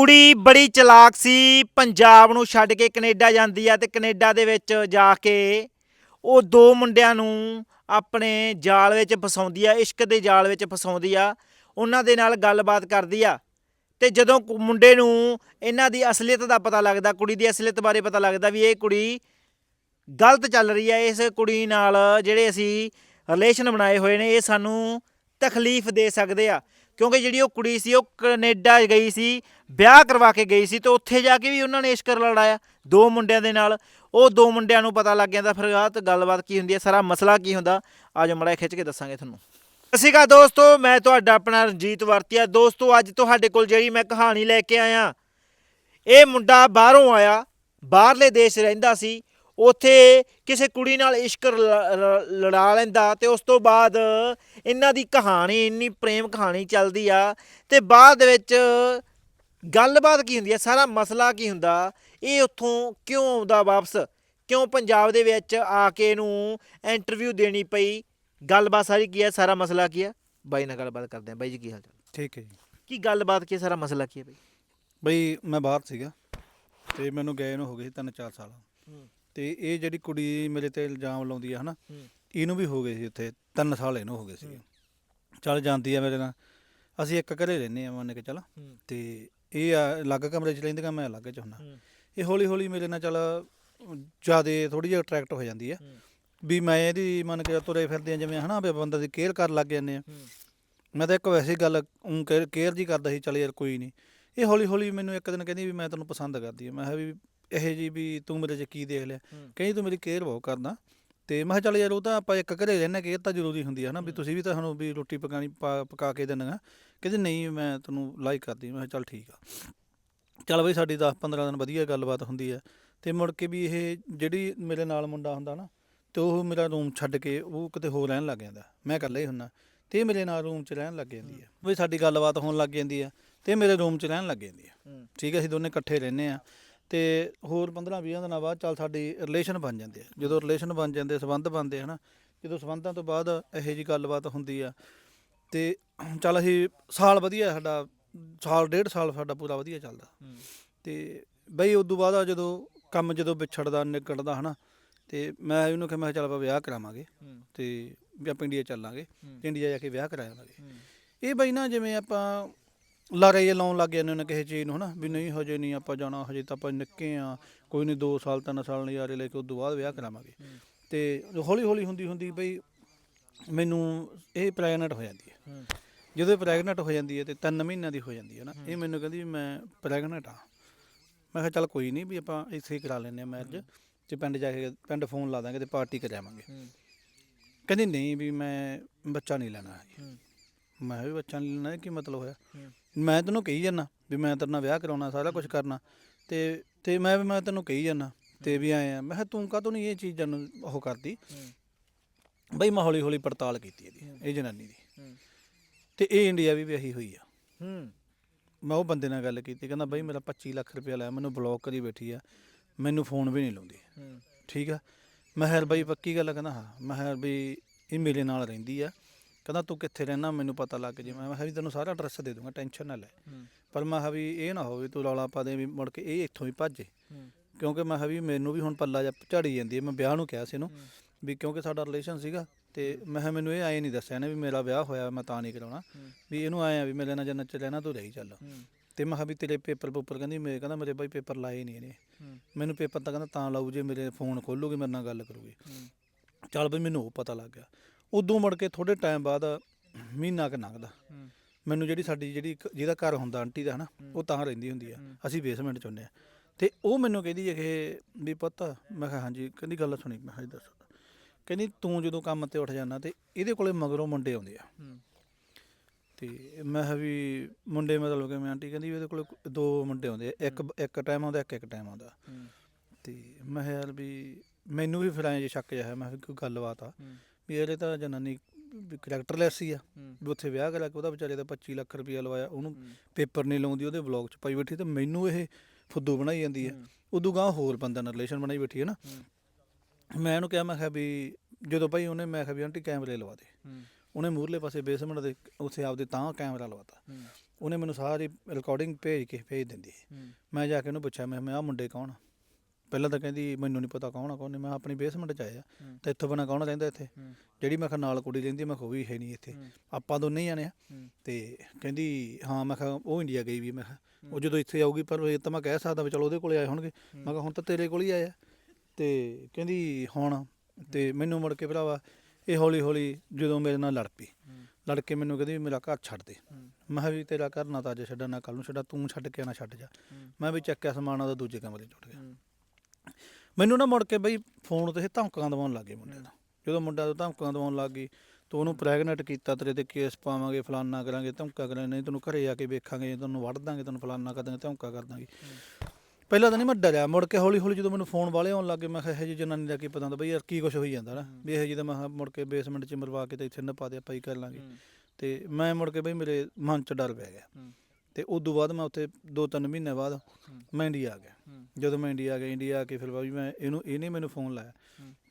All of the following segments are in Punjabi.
ਕੁੜੀ ਬੜੀ ਚਲਾਕ ਸੀ, ਪੰਜਾਬ ਨੂੰ ਛੱਡ ਕੇ ਕੈਨੇਡਾ ਜਾਂਦੀ ਆ ਤੇ ਕੈਨੇਡਾ ਦੇ ਵਿੱਚ ਜਾ ਕੇ ਉਹ ਦੋ ਮੁੰਡਿਆਂ ਨੂੰ ਆਪਣੇ ਜਾਲ ਵਿੱਚ ਫਸਾਉਂਦੀ ਆ, ਇਸ਼ਕ ਦੇ ਜਾਲ ਵਿੱਚ ਫਸਾਉਂਦੀ ਆ, ਉਹਨਾਂ ਦੇ ਨਾਲ ਗੱਲਬਾਤ ਕਰਦੀ ਆ ਤੇ ਜਦੋਂ ਕੁ- ਮੁੰਡੇ ਨੂੰ ਇਹਨਾਂ ਦੀ ਅਸਲੀਅਤ ਦਾ ਪਤਾ ਲੱਗਦਾ, ਕੁੜੀ ਦੀ ਅਸਲੀਅਤ ਬਾਰੇ ਪਤਾ ਲੱਗਦਾ ਵੀ ਇਹ ਕੁੜੀ ਗਲਤ ਚੱਲ ਰਹੀ ਹੈ ਇਸ ਕੁੜੀ ਨਾਲ ਜਿਹੜੇ ਅਸੀਂ ਰਿਲੇਸ਼ਨ ਬਣਾਏ ਹੋਏ ਨੇ, ਇਹ ਸਾਨੂੰ ਤਕਲੀਫ ਦੇ ਸਕਦੇ ਆ। ਕਿਉਂਕਿ ਜਿਹੜੀ ਉਹ ਕੁੜੀ ਸੀ, ਉਹ ਕੈਨੇਡਾ ਗਈ ਸੀ, ਵਿਆਹ ਕਰਵਾ ਕੇ ਗਈ ਸੀ, ਤੇ ਉੱਥੇ ਜਾ ਕੇ ਵੀ ਉਹਨਾਂ ਨੇ ਇਸ਼ਕਰ ਲੜਾਇਆ ਦੋ ਮੁੰਡਿਆਂ ਦੇ ਨਾਲ। ਉਹ ਦੋ ਮੁੰਡਿਆਂ ਨੂੰ ਪਤਾ ਲੱਗ ਜਾਂਦਾ, ਫਿਰ ਆਹ ਗੱਲਬਾਤ ਕੀ ਹੁੰਦੀ ਹੈ, ਸਾਰਾ ਮਸਲਾ ਕੀ ਹੁੰਦਾ? ਆਜੋ ਮੜਾ ਖਿੱਚ ਕੇ ਦੱਸਾਂਗੇ ਤੁਹਾਨੂੰ। ਸਤਿ ਸ਼੍ਰੀ ਅਕਾਲ ਦੋਸਤੋ, ਮੈਂ ਤੁਹਾਡਾ ਆਪਣਾ ਰਣਜੀਤ ਵਰਤੀਆ। ਦੋਸਤੋ, ਅੱਜ ਤੁਹਾਡੇ ਕੋਲ ਜਿਹੜੀ ਮੈਂ ਕਹਾਣੀ ਲੈ ਕੇ ਆਇਆ, ਇਹ ਮੁੰਡਾ ਬਾਹਰੋਂ ਆਇਆ, ਬਾਹਰਲੇ ਦੇਸ਼ ਰਹਿੰਦਾ ਸੀ ਉੱਥੇ ਕਿਸੇ ਕੁੜੀ ਨਾਲ ਇਸ਼ਕ ਲੜਾ ਲੈਂਦਾ ਤੇ ਉਸ ਤੋਂ ਬਾਅਦ ਇਹਨਾਂ ਦੀ ਕਹਾਣੀ ਇੰਨੀ ਪ੍ਰੇਮ ਕਹਾਣੀ ਚੱਲਦੀ ਆ ਤੇ ਬਾਅਦ ਵਿੱਚ ਗੱਲਬਾਤ ਕੀ ਹੁੰਦੀ ਆ ਸਾਰਾ ਮਸਲਾ ਕੀ ਹੁੰਦਾ ਇਹ ਉੱਥੋਂ ਕਿਉਂ ਆਉਂਦਾ ਵਾਪਸ? ਕਿਉਂ ਪੰਜਾਬ ਦੇ ਵਿੱਚ ਆ ਕੇ ਇਹਨੂੰ ਇੰਟਰਵਿਊ ਦੇਣੀ ਪਈ? ਗੱਲਬਾਤ ਸਾਰੀ ਕੀ ਹੈ ਸਾਰਾ ਮਸਲਾ ਕੀ ਹੈ ਬਾਈ ਨਾਲ ਗੱਲਬਾਤ ਕਰਦੇ ਆ। ਬਾਈ ਜੀ ਕੀ ਹਾਲ ਚਾਲ? ਠੀਕ ਹੈ ਜੀ। ਕੀ ਗੱਲਬਾਤ ਕੀ ਸਾਰਾ ਮਸਲਾ ਕੀ ਹੈ ਬਾਈ? ਬਈ ਮੈਂ ਬਾਹਰ ਸੀਗਾ ਤੇ ਮੈਨੂੰ ਗਏ ਨੂੰ ਹੋ ਗਏ ਸੀ ਤਿੰਨ ਚਾਰ ਸਾਲ। ਹੂੰ। ਤੇ ਇਹ ਜਿਹੜੀ ਕੁੜੀ ਮੇਰੇ ਤੇ ਇਲਜ਼ਾਮ ਲਾਉਂਦੀ ਆ ਹਨਾ। ਇਹਨੂੰ ਵੀ ਹੋ ਗਏ ਸੀ ਉੱਥੇ ਤਿੰਨ ਸਾਲ ਇਹਨੂੰ ਹੋ ਗਏ ਸੀ ਚੱਲ ਜਾਂਦੀ ਆ ਮੇਰੇ ਨਾਲ ਅਸੀਂ ਇੱਕ ਘਰੇ ਰਹਿੰਦੇ ਆ ਮੰਨ ਕੇ ਚੱਲ। ਤੇ ਇਹ ਆ ਅਲੱਗ ਕਮਰੇ 'ਚ ਰਹਿੰਦੀਆਂ ਮੈਂ ਅਲੱਗ 'ਚ ਹੁੰਨਾ ਇਹ ਹੌਲੀ ਹੌਲੀ ਮੇਰੇ ਨਾਲ ਚੱਲ ਜਿਆਦੇ ਥੋੜੀ ਜਿਹੀ ਅਟਰੈਕਟ ਹੋ ਜਾਂਦੀ ਆ। ਹੂੰ। ਵੀ ਮੈਂ ਇਹਦੀ ਮੰਨ ਕੇ ਤੁਰੇ ਫਿਰਦੇ ਆ ਜਿਵੇਂ ਹਨਾ ਵੀ ਬੰਦਾ ਦੀ ਕੇਅਰ ਕਰਨ ਲੱਗ ਜਾਂਦੇ ਆ। ਮੈਂ ਤਾਂ ਇੱਕ ਵੈਸੇ ਗੱਲ ਕੇਅਰ ਜੀ ਕਰਦਾ ਸੀ ਚੱਲ ਯਾਰ ਕੋਈ ਨਹੀਂ। ਇਹ ਹੌਲੀ ਹੌਲੀ ਮੈਨੂੰ ਇੱਕ ਦਿਨ ਕਹਿੰਦੀ ਵੀ ਮੈਂ ਤੈਨੂੰ ਪਸੰਦ ਕਰਦੀ ਆ। ਮੈਂ ਕਿਹਾ ਵੀ ਇਹ ਜੀ ਵੀ ਤੂੰ ਮੇਰੇ 'ਚ ਕੀ ਦੇਖ ਲਿਆ। ਹੂੰ। ਕਹਿੰਦੀ ਤੂੰ ਮੇਰੀ ਕੇਅਰ ਬਹੁਤ ਕਰਦਾ ਤੇ ਮੈਂ ਕਿਹਾ ਚੱਲ ਯਾਰ ਉਹ ਤਾਂ ਆਪਾਂ ਇੱਕ ਘਰੇ ਰਹਿੰਦੇ ਕੇਅਰ ਤਾਂ ਜ਼ਰੂਰੀ ਹੁੰਦੀ ਹੈ ਨਾ ਵੀ ਤੁਸੀਂ ਵੀ ਤਾਂ ਸਾਨੂੰ ਵੀ ਰੋਟੀ ਪਕਾਣੀ ਪਾ- ਪਕਾ ਕੇ ਦੇਣਾ ਕਹਿੰਦੀ ਨਹੀਂ ਮੈਂ ਤੈਨੂੰ ਲਾਈਕ ਕਰਦੀ। ਮੈਂ ਕਿਹਾ ਚੱਲ ਠੀਕ ਆ। ਚੱਲ ਬਈ ਸਾਡੀ 10 15 ਦਿਨ ਵਧੀਆ ਗੱਲਬਾਤ ਹੁੰਦੀ ਆ। ਤੇ ਮੁੜ ਕੇ ਵੀ ਇਹ ਜਿਹੜੀ ਮੇਰੇ ਨਾਲ ਮੁੰਡਾ ਹੁੰਦਾ ਨਾ ਤੇ ਉਹ ਮੇਰਾ ਰੂਮ ਛੱਡ ਕੇ ਉਹ ਕਿਤੇ ਹੋਰ ਰਹਿਣ ਲੱਗ ਜਾਂਦਾ। ਮੈਂ ਇਕੱਲਾ ਹੀ ਹੁੰਨਾ ਤੇ ਇਹ ਮੇਰੇ ਨਾਲ ਰੂਮ 'ਚ ਰਹਿਣ ਲੱਗ ਜਾਂਦੀ ਆ। ਬਈ ਸਾਡੀ ਗੱਲਬਾਤ ਹੋਣ ਲੱਗ ਜਾਂਦੀ ਆ। ਤੇ ਇਹ ਮੇਰੇ ਰੂਮ 'ਚ ਰਹਿਣ ਲੱਗ ਜਾਂਦੀ ਆ। ਹੂੰ। ਠੀਕ ਹੈ ਅਸੀਂ ਦੋਨੇ ਇਕੱਠੇ ਰਹਿੰਦੇ ਆ। ਤੇ ਹੋਰ 15 20 ਦਿਨਾਂ ਬਾਅਦ ਚੱਲ ਸਾਡੀ ਰਿਲੇਸ਼ਨ ਬਣ ਜਾਂਦੇ ਆ ਜਦੋਂ ਰਿਲੇਸ਼ਨ ਬਣ ਜਾਂਦੇ ਸਬੰਧ ਬਣਦੇ ਹਨਾ ਜਦੋਂ ਸਬੰਧਾਂ ਤੋਂ ਬਾਅਦ ਇਹੋ ਜੀ ਗੱਲਬਾਤ ਹੁੰਦੀ ਆ ਤੇ ਚੱਲ ਅਸੀਂ ਸਾਲ ਵਧੀਆ ਸਾਡਾ ਸਾਲ ਡੇਢ ਸਾਲ ਸਾਡਾ ਪੂਰਾ ਵਧੀਆ ਚੱਲਦਾ। ਤੇ ਬਈ ਉਦੋਂ ਬਾਅਦ ਆ ਜਦੋਂ ਕੰਮ ਜਦੋਂ ਵਿਛੜਦਾ ਨਿਕਲਦਾ ਹਨਾ ਤੇ ਮੈਂ ਇਹਨੂੰ ਕਿਹਾ ਮੈਂ ਚੱਲ ਆਪਾਂ ਵਿਆਹ ਕਰਾਵਾਂਗੇ। ਤੇ ਵੀ ਆਪਾਂ ਇੰਡੀਆ ਚੱਲਾਂਗੇ। ਤੇ ਇੰਡੀਆ ਜਾ ਕੇ ਵਿਆਹ ਕਰਾਵਾਂਗੇ ਇਹ ਬਈ ਨਾ ਜਿਵੇਂ ਆਪਾਂ ਲਾਰੇ ਜੇ ਲਾਉਣ ਲੱਗ ਜਾਂਦੇ ਨੇ ਕਿਸੇ ਚੀਜ਼ ਨੂੰ ਹਨਾ? ਵੀ ਨਹੀਂ ਹਜੇ ਨਹੀਂ ਆਪਾਂ ਜਾਣਾ ਹਜੇ ਤਾਂ ਆਪਾਂ ਨਿੱਕੇ ਆ। ਕੋਈ ਨਹੀਂ 2 ਸਾਲ 3 ਸਾਲ ਨਜ਼ਾਰੇ ਲੈ ਕੇ ਉਦੋਂ ਬਾਅਦ ਵਿਆਹ ਕਰਾਵਾਂਗੇ। ਤੇ ਹੌਲੀ ਹੌਲੀ ਹੁੰਦੀ ਹੁੰਦੀ ਬਈ ਮੈਨੂੰ ਇਹ ਪ੍ਰੈਗਨੈਂਟ ਹੋ ਜਾਂਦੀ ਹੈ। ਜਦੋਂ ਪ੍ਰੈਗਨੈਂਟ ਹੋ ਜਾਂਦੀ ਹੈ ਤੇ 3 ਮਹੀਨਿਆਂ ਦੀ ਹੋ ਜਾਂਦੀ ਹੈ ਨਾ ਇਹ ਮੈਨੂੰ ਕਹਿੰਦੀ ਵੀ ਮੈਂ ਪ੍ਰੈਗਨੈਂਟ ਆ ਮੈਂ ਕਿਹਾ ਚੱਲ ਕੋਈ ਨਹੀਂ ਵੀ ਆਪਾਂ ਇੱਥੇ ਹੀ ਕਰਾ ਲੈਂਦੇ ਆ ਮੈਰਿਜ ਤੇ ਪਿੰਡ ਜਾ ਕੇ ਪਿੰਡ ਫੋਨ ਲਾ ਦਾਂਗੇ ਤੇ ਪਾਰਟੀ ਕਰ ਆਵਾਂਗੇ ਕਹਿੰਦੀ ਨਹੀਂ ਵੀ ਮੈਂ ਬੱਚਾ ਨਹੀਂ ਲੈਣਾ। ਹੈ। ਮੈਂ ਵੀ ਬੱਚਾ ਨਹੀਂ ਲੈਣਾ ਇਹ ਕੀ ਮਤਲਬ ਹੋਇਆ। ਮੈਂ ਤੈਨੂੰ ਕਹੀ ਜਾਂਦਾ ਵੀ ਮੈਂ ਤੇਰੇ ਨਾਲ ਵਿਆਹ ਕਰਾਉਣਾ ਸਾਰਾ ਕੁਝ ਕਰਨਾ। ਤੇ ਤੇ ਮੈਂ ਵੀ ਮੈਂ ਤੈਨੂੰ ਕਹੀ ਜਾਂਦਾ ਤੇ ਵੀ ਆਏ ਆ। ਮੈਂ ਕਿਹਾ ਤੂੰ ਕਾਹਤੋਂ ਨਹੀਂ ਇਹ ਚੀਜ਼ਾਂ ਨੂੰ ਉਹ ਕਰਦੀ? ਬਈ ਮੈਂ ਹੌਲੀ ਹੌਲੀ ਪੜਤਾਲ ਕੀਤੀ ਇਹਦੀ ਇਹ ਜਨਾਨੀ ਦੀ। ਤੇ ਇਹ ਇੰਡੀਆ ਵੀ ਵਿਆਹੀ ਹੋਈ ਆ। ਹੂੰ। ਮੈਂ ਉਹ ਬੰਦੇ ਨਾਲ ਗੱਲ ਕੀਤੀ ਕਹਿੰਦਾ ਬਈ ਮੇਰਾ 25 ਲੱਖ ਰੁਪਇਆ ਲਿਆ ਮੈਨੂੰ ਬਲੌਕ ਕਰੀ ਬੈਠੀ ਆ ਮੈਨੂੰ ਫੋਨ ਵੀ ਨਹੀਂ ਲਾਉਂਦੀ। ਠੀਕ ਆ? ਮੈਂ ਕਿਹਾ ਯਾਰ ਬਈ ਪੱਕੀ ਗੱਲ? ਕਹਿੰਦਾ ਹਾਂ। ਮੈਂ ਕਿਹਾ ਯਾਰ ਬਈ ਇਹ ਮੇਰੇ ਨਾਲ ਰਹਿੰਦੀ ਆ। ਕਹਿੰਦਾ ਤੂੰ ਕਿੱਥੇ ਰਹਿਣਾ ਮੈਨੂੰ ਪਤਾ ਲੱਗ ਜੇ। ਮੈਂ ਕਿਹਾ ਵੀ ਤੈਨੂੰ ਸਾਰਾ ਐਡਰੈਸ ਦੇ ਦੂੰਗਾ ਟੈਨਸ਼ਨ ਨਾ ਲੈ। ਪਰ ਮੈਂ ਕਿਹਾ ਵੀ ਇਹ ਨਾ ਹੋਵੇ ਤੂੰ ਰੌਲਾ ਪਾ ਦੇ ਵੀ ਮੁੜ ਕੇ ਇਹ ਇੱਥੋਂ ਹੀ ਭੱਜੇ ਕਿਉਂਕਿ ਮੈਂ ਕਿਹਾ ਵੀ ਮੈਨੂੰ ਵੀ ਹੁਣ ਪੱਲਾ ਜਾ ਝਾੜੀ ਜਾਂਦੀ ਹੈ। ਮੈਂ ਵਿਆਹ ਨੂੰ ਕਿਹਾ ਸੀ ਇਹਨੂੰ ਵੀ ਕਿਉਂਕਿ ਸਾਡਾ ਰਿਲੇਸ਼ਨ ਸੀਗਾ ਤੇ ਮੈਂ ਕਿਹਾ ਮੈਨੂੰ ਇਹ ਆਏ ਨਹੀਂ ਦੱਸਿਆ ਨੇ ਵੀ ਮੇਰਾ ਵਿਆਹ ਹੋਇਆ ਮੈਂ ਤਾਂ ਨਹੀਂ ਕਰਾਉਣਾ। ਵੀ ਇਹਨੂੰ ਆਏ ਆ ਵੀ ਮੇਰੇ ਨਾਲ ਜੰਨਤ ਚ ਰਹਿਣਾ ਤੂੰ ਰਹੀ ਚੱਲ। ਤੇ ਮੈਂ ਕਿਹਾ ਵੀ ਤੇਰੇ ਪੇਪਰ ਪੂਪਰ ਕਹਿੰਦੀ ਮੇਰੇ ਕਹਿੰਦਾ ਮੇਰੇ ਬਾਈ ਪੇਪਰ ਲਾਏ ਨਹੀਂ ਇਹਨੇ। ਮੈਨੂੰ ਪੇਪਰ ਤਾਂ ਕਹਿੰਦਾ ਤਾਂ ਲਾਊ ਜੇ ਮੇਰੇ ਫੋਨ ਖੋਲੂਗੀ ਮੇਰੇ ਨਾਲ ਗੱਲ ਕਰੂਗੀ। ਚੱਲ ਬਈ ਮੈਨੂੰ ਉਹ ਪਤਾ ਲੱਗ ਗਿਆ। ਉਦੋਂ ਮੁੜ ਕੇ ਥੋੜੇ ਟਾਈਮ ਬਾਅਦ ਮਹੀਨਾ ਕੁ ਲੰਘਦਾ। ਮੈਨੂੰ ਜਿਹੜੀ ਸਾਡੀ ਜਿਹੜੀ ਇੱਕ- ਜਿਹਦਾ ਘਰ ਹੁੰਦਾ ਆਂਟੀ ਦਾ ਹਨਾ ਉਹ ਤਾਂ ਰਹਿੰਦੀ ਹੁੰਦੀ ਆ। ਅਸੀਂ ਬੇਸਮੈਂਟ ਚ ਹੁੰਦੇ ਆ। ਤੇ ਉਹ ਮੈਨੂੰ ਕਹਿੰਦੀ ਹੈ ਕਿ ਵੀ ਪੁੱਤ ਮੈਂ ਕਿਹਾ ਹਾਂਜੀ ਕਹਿੰਦੀ ਗੱਲ ਸੁਣੀ ਮੈਂ ਕਿਹਾ ਜੀ ਦੱਸੋ। ਕਹਿੰਦੀ ਤੂੰ ਜਦੋਂ ਕੰਮ ਤੇ ਉੱਠ ਜਾਣਾ ਤੇ ਇਹਦੇ ਕੋਲੇ ਮਗਰੋਂ ਮੁੰਡੇ ਆਉਂਦੇ ਆ। ਤੇ ਮੈਂ ਕਿਹਾ ਵੀ ਮੁੰਡੇ ਮਤਲਬ ਕਿ ਮੈਂ ਆਂਟੀ ਕਹਿੰਦੀ ਵੀ ਇਹਦੇ ਕੋਲੇ ਦੋ ਮੁੰਡੇ ਆਉਂਦੇ ਆ ਇੱਕ ਇੱਕ ਟਾਈਮ ਆਉਂਦਾ ਇੱਕ ਇੱਕ ਟਾਈਮ ਆਉਂਦਾ। ਤੇ ਮੈਂ ਕਿਹਾ ਯਾਰ ਵੀ ਮੈਨੂੰ ਵੀ ਫਿਰ ਐਂ ਜੇ ਸ਼ੱਕ ਜਿਹਾ ਹੈ ਮੈਂ ਕਿਹਾ ਕੋਈ ਗੱਲਬਾਤ ਆ। ਵੀ ਇਹਦੇ ਤਾਂ ਜਨਾਨੀ ਕਰੈਕਟਰਲੈਸ ਹੀ ਆ। ਵੀ ਉੱਥੇ ਵਿਆਹ ਕਰਾ ਕੇ ਉਹਦਾ ਵਿਚਾਰੇ ਦਾ 25 ਲੱਖ ਰੁਪਇਆ ਲਵਾਇਆ ਉਹਨੂੰ ਪੇਪਰ ਨਹੀਂ ਲਾਉਂਦੀ ਉਹਦੇ ਵਲੌਗ 'ਚ ਪਾਈ ਬੈਠੀ ਤੇ ਮੈਨੂੰ ਇਹ ਫੁੱਦੂ ਬਣਾਈ ਜਾਂਦੀ ਹੈ। ਉਦੋਂ ਗਾਂ ਹੋਰ ਬੰਦਾ ਨਾਲ ਰਿਲੇਸ਼ਨ ਬਣਾਈ ਬੈਠੀ ਹੈ ਨਾ। ਮੈਂ ਇਹਨੂੰ ਕਿਹਾ ਮੈਂ ਕਿਹਾ ਵੀ ਜਦੋਂ ਭਾਈ ਉਹਨੇ ਮੈਂ ਕਿਹਾ ਵੀ ਆਂਟੀ ਕੈਮਰੇ ਲਵਾ ਦੇ। ਉਹਨੇ ਮੂਹਰਲੇ ਪਾਸੇ ਬੇਸਮੈਂਟ ਦੇ ਉੱਥੇ ਆਪਦੇ ਤਾਂ ਕੈਮਰਾ ਲਵਾਤਾ ਉਹਨੇ ਮੈਨੂੰ ਸਾਰੀ ਰਿਕਾਰਡਿੰਗ ਭੇਜ ਕੇ ਭੇਜ ਦਿੰਦੀ। ਹੈ। ਮੈਂ ਜਾ ਕੇ ਉਹਨੂੰ ਪੁੱਛਿਆ ਮੈਂ ਮੈਂ ਆ ਮੁੰਡੇ ਕੌਣ ਆ? ਪਹਿਲਾਂ ਤਾਂ ਕਹਿੰਦੀ ਮੈਨੂੰ ਨਹੀਂ ਪਤਾ ਕੌਣ ਆ ਕੌਣ ਨਹੀਂ। ਮੈਂ ਆਪਣੀ ਬੇਸਮੈਂਟ 'ਚ ਆਇਆ। ਹੂੰ। ਤੇ ਇੱਥੋਂ ਬਣਾ ਕੌਣ ਰਹਿੰਦਾ ਇੱਥੇ? ਹੂੰ। ਜਿਹੜੀ ਮੈਂ ਕਿਹਾ ਨਾਲ ਕੁੜੀ ਰਹਿੰਦੀ ਮੈਂ ਕਿਹਾ ਉਹ ਵੀ ਹੈ ਨਹੀਂ ਇੱਥੇ। ਆਪਾਂ ਦੋਨੇ ਹੀ ਜਾਣੇ ਆ। ਹੂੰ। ਤੇ ਕਹਿੰਦੀ ਹਾਂ ਮੈਂ ਕਿਹਾ ਉਹ ਇੰਡੀਆ ਗਈ ਵੀ ਮੈਂ ਕਿਹਾ। ਉਹ ਜਦੋਂ ਇੱਥੇ ਆਊਗੀ ਪਰ ਇਹ ਤਾਂ ਮੈਂ ਕਹਿ ਸਕਦਾ ਵੀ ਚਲੋ ਉਹਦੇ ਕੋਲੇ ਆਏ ਹੋਣਗੇ। ਮੈਂ ਕਿਹਾ ਹੁਣ ਤਾਂ ਤੇਰੇ ਕੋਲ ਹੀ ਆਇਆ। ਤੇ ਕਹਿੰਦੀ ਹੁਣ। ਤੇ ਮੈਨੂੰ ਮੁੜ ਕੇ ਭਰਾਵਾ ਇਹ ਹੌਲੀ ਹੌਲੀ ਜਦੋਂ ਮੇਰੇ ਨਾਲ ਲੜ ਪਈ ਲੜ ਕੇ ਮੈਨੂੰ ਕਹਿੰਦੀ ਵੀ ਮੇਰਾ ਘਰ ਛੱਡ ਦੇ। ਮੈਂ ਕਿਹਾ ਵੀ ਤੇਰਾ ਘਰ ਨਾ ਤਾਂ ਅੱਜ ਛੱਡਣਾ ਕੱਲ ਨੂੰ ਛੱਡਾ ਤੂੰ ਛੱਡ ਕੇ ਨਾ ਛੱਡ ਜਾ। ਮੈਂ ਵੀ ਚੱਕਿਆ ਸਮਾਨ ਉਹਦਾ ਦੂਜੇ ਕਮਰੇ 'ਚ ਉੱਠ ਗਿਆ। ਮੈਨੂੰ ਨਾ ਮੁੜ ਕੇ ਬਈ ਫੋਨ ਤੇ ਇਹ ਧਮਕਾਂ ਦਵਾਉਣ ਲੱਗੇ ਮੁੰਡੇ ਦਾ। ਜਦੋਂ ਮੁੰਡਾ ਤੋਂ ਧਮਕਾਂ ਦਵਾਉਣ ਲੱਗ ਗਈ ਤੂੰ ਉਹਨੂੰ ਪ੍ਰੈਗਨੈਂਟ ਕੀਤਾ ਤੇਰੇ ਤੇ ਕੇਸ ਪਾਵਾਂਗੇ ਫਲਾਨਾ ਕਰਾਂਗੇ ਧਮਕਾ ਕਰਾਂਗੇ ਨਹੀਂ ਤੈਨੂੰ ਘਰੇ ਆ ਕੇ ਵੇਖਾਂਗੇ ਤੈਨੂੰ ਵੜ ਦਾਂਗੇ ਤੈਨੂੰ ਫਲਾਨਾ ਕਰ ਦਾਂਗੇ ਧਮਕਾ ਕਰ ਦਾਂਗੇ। ਪਹਿਲਾਂ ਤਾਂ ਨਹੀਂ ਮੈਂ ਡਰਿਆ ਮੁੜ ਕੇ ਹੌਲੀ ਹੌਲੀ ਜਦੋਂ ਮੈਨੂੰ ਫੋਨ ਵਾਲੇ ਆਉਣ ਲੱਗੇ ਮੈਂ ਕਿਹਾ ਇਹ ਜੀ ਜਨਾਨੀ ਦਾ ਕੀ ਪਤਾ ਹੁੰਦਾ ਬਈ ਯਾਰ ਕੀ ਕੁਝ ਹੋਈ ਜਾਂਦਾ ਨਾ। ਵੀ ਇਹ ਜੀ ਤਾਂ ਮੈਂ ਕਿਹਾ ਮੁੜ ਕੇ ਬੇਸਮੈਂਟ 'ਚ ਮਰਵਾ ਕੇ ਤੇ ਇੱਥੇ ਨਪਾ ਦੇ ਆਪਾਂ ਹੀ ਕਰ ਲਾਂਗੇ। ਤੇ ਮੈਂ ਮੁੜ ਕੇ ਬਈ ਮੇਰੇ ਮਨ 'ਚ ਡਰ ਪੈ ਗਿਆ। ਤੇ ਉਸ ਤੋਂ ਬਾਅਦ ਮੈਂ ਉੱਥੇ 2-3 ਮਹੀਨੇ ਬਾਅਦ ਮੈਂ ਇੰਡੀਆ ਆ ਗਿਆ। ਜਦੋਂ ਮੈਂ ਇੰਡੀਆ ਆ ਗਿਆ ਇੰਡੀਆ ਆ ਕੇ ਫਿਰ ਬਾਈ ਮੈਂ ਇਹਨੂੰ ਇਹਨੇ ਮੈਨੂੰ ਫੋਨ ਲਾਇਆ।